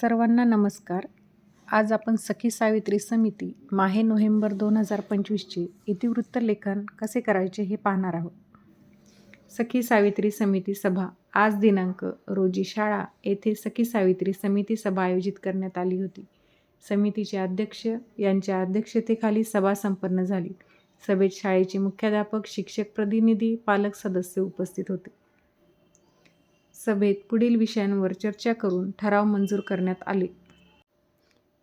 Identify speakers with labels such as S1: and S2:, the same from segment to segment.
S1: सर्वांना नमस्कार. आज आपण सखी सावित्री समिती माहे नोव्हेंबर दोन हजार पंचवीसचे इतिवृत्त लेखन कसे करायचे हे पाहणार आहोत. सखी सावित्री समिती सभा आज दिनांक रोजी शाळा येथे सखी सावित्री समिती सभा आयोजित करण्यात आली होती. समितीचे अध्यक्ष यांच्या अध्यक्षतेखाली सभा संपन्न झाली. सभेत शाळेचे मुख्याध्यापक शिक्षक प्रतिनिधी पालक सदस्य उपस्थित होते. सभेत पुढील विषयांवर चर्चा करून ठराव मंजूर करण्यात आले.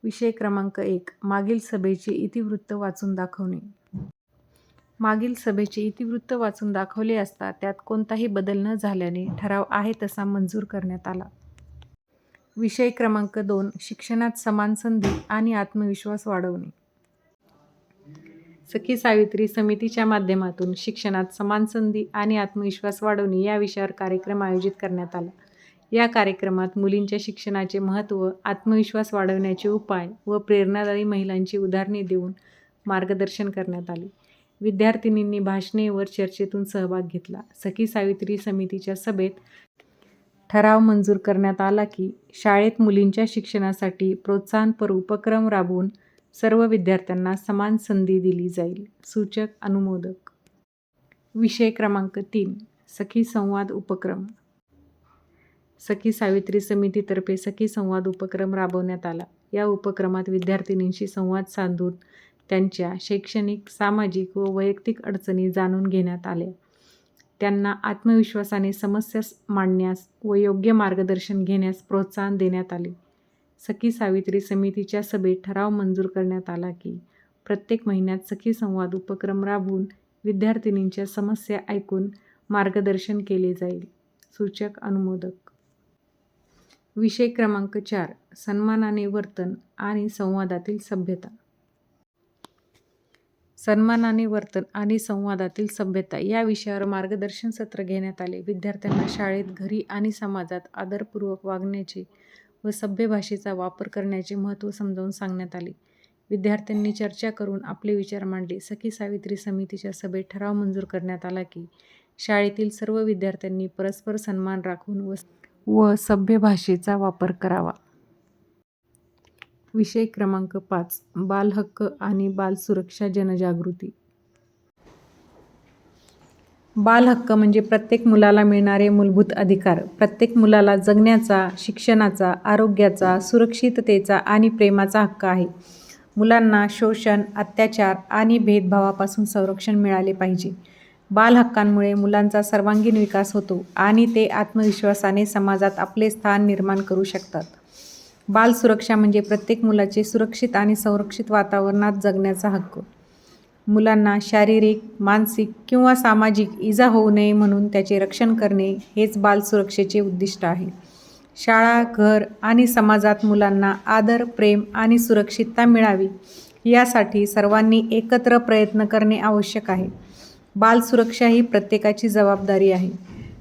S1: विषय क्रमांक एक मागील सभेचे इतिवृत्त वाचून दाखवणे. मागील सभेचे इतिवृत्त वाचून दाखवले असता त्यात कोणताही बदल न झाल्याने ठराव आहे तसा मंजूर करण्यात आला. विषय क्रमांक दोन शिक्षणात समान संधी आणि आत्मविश्वास वाढवणे. सखी सावित्री समितीच्या माध्यमातून शिक्षणात समान संधी आणि आत्मविश्वास वाढवणे या विषयावर कार्यक्रम आयोजित करण्यात आला. या कार्यक्रमात मुलींच्या शिक्षणाचे महत्त्व आत्मविश्वास वाढवण्याचे उपाय व प्रेरणादायी महिलांची उदाहरणे देऊन मार्गदर्शन करण्यात आले. विद्यार्थिनींनी भाषणे व चर्चेतून सहभाग घेतला. सखी सावित्री समितीच्या सभेत ठराव मंजूर करण्यात आला की शाळेत मुलींच्या शिक्षणासाठी प्रोत्साहनपर उपक्रम राबवून सर्व विद्यार्थ्यांना समान संधी दिली जाईल. सूचक अनुमोदक. विषय क्रमांक तीन. सखी संवाद उपक्रम. सखी सावित्री समितीतर्फे सखी संवाद उपक्रम राबवण्यात आला. या उपक्रमात विद्यार्थिनींशी संवाद साधून त्यांच्या शैक्षणिक सामाजिक व वैयक्तिक अडचणी जाणून घेण्यात आल्या. त्यांना आत्मविश्वासाने समस्या मांडण्यास व योग्य मार्गदर्शन घेण्यास प्रोत्साहन देण्यात आले. सखी सावित्री समितीच्या सभेत ठराव मंजूर करण्यात आला की प्रत्येक महिन्यात सखी संवाद उपक्रम राबवून विद्यार्थिनींच्या समस्या ऐकून मार्गदर्शन केले जाईल. सूचक अनुमोदक. विषय क्रमांक चार सन्मानाने वर्तन आणि संवादातील सभ्यता. सन्मानाने वर्तन आणि संवादातील सभ्यता या विषयावर मार्गदर्शन सत्र घेण्यात आले. विद्यार्थ्यांना शाळेत घरी आणि समाजात आदरपूर्वक वागण्याचे व सभ्य भाषेचा वापर करण्याचे महत्त्व समजावून सांगण्यात आले. विद्यार्थ्यांनी चर्चा करून आपले विचार मांडले. सखी सावित्री समितीच्या सभेत ठराव मंजूर करण्यात आला की शाळेतील सर्व विद्यार्थ्यांनी परस्पर सन्मान राखून व व सभ्य भाषेचा वापर करावा. विषय क्रमांक पाच बालहक्क आणि बालसुरक्षा जनजागृती. बालहक्क म्हणजे प्रत्येक मुलाला मिळणारे मूलभूत अधिकार. प्रत्येक मुलाला जगण्याचा शिक्षणाचा आरोग्याचा सुरक्षिततेचा आणि प्रेमाचा हक्क आहे. मुलांना शोषण अत्याचार आणि भेदभावापासून संरक्षण मिळाले पाहिजे. बालहक्कांमुळे मुलांचा सर्वांगीण विकास होतो आणि ते आत्मविश्वासाने समाजात आपले स्थान निर्माण करू शकतात. बालसुरक्षा म्हणजे प्रत्येक मुलाचे सुरक्षित आणि संरक्षित वातावरणात जगण्याचा हक्क. मुलांना शारीरिक मानसिक किंवा सामाजिक इजा होऊ नये म्हणून त्याचे रक्षण करणे हेच बालसुरक्षेचे उद्दिष्ट आहे. शाळा घर आणि समाजात मुलांना आदर प्रेम आणि सुरक्षितता मिळावी यासाठी सर्वांनी एकत्र प्रयत्न करणे आवश्यक आहे. बालसुरक्षा ही प्रत्येकाची जबाबदारी आहे.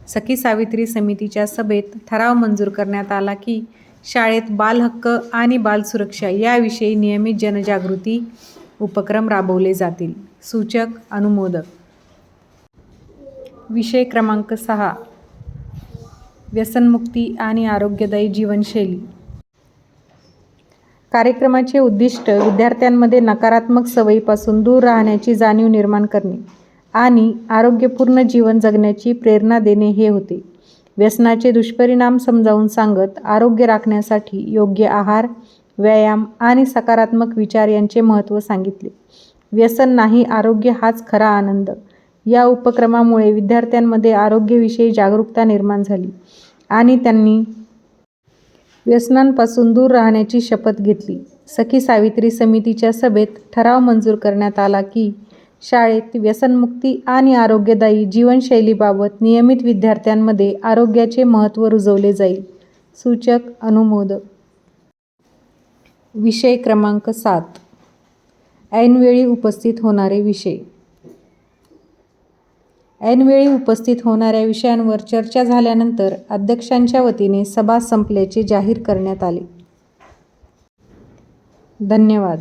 S1: सखी सावित्री समितीच्या सभेत ठराव मंजूर करण्यात आला की शाळेत बालहक्क आणि बालसुरक्षा याविषयी नियमित जनजागृती उपक्रम राबवले जातील. सूचक अनुमोदक. विषय क्रमांक सहा. व्यसनमुक्ती आणि आरोग्यदायी जीवनशैली. कार्यक्रमाचे उद्दिष्ट विद्यार्थ्यांमध्ये नकारात्मक सवयीपासून दूर राहण्याची जाणीव निर्माण करणे आणि आरोग्यपूर्ण जीवन जगण्याची प्रेरणा देणे हे होते. व्यसनाचे दुष्परिणाम समजावून सांगत आरोग्य राखण्यासाठी योग्य आहार व्यायाम आणि सकारात्मक विचार यांचे महत्त्व सांगितले. व्यसन नाही आरोग्य हाच खरा आनंद. या उपक्रमामुळे विद्यार्थ्यांमध्ये आरोग्यविषयी जागरूकता निर्माण झाली आणि त्यांनी व्यसनांपासून दूर राहण्याची शपथ घेतली. सखी सावित्री समितीच्या सभेत ठराव मंजूर करण्यात आला की शाळेत व्यसनमुक्ती आणि आरोग्यदायी जीवनशैलीबाबत नियमित विद्यार्थ्यांमध्ये आरोग्याचे महत्त्व रुजवले जाईल. सूचक अनुमोदक विषय क्रमांक सात. ऐनवेळी उपस्थित होणारे विषय. ऐनवेळी उपस्थित होणाऱ्या विषयांवर चर्चा झाल्यानंतर अध्यक्षांच्या वतीने सभा संपल्याचे जाहीर करण्यात आले. धन्यवाद.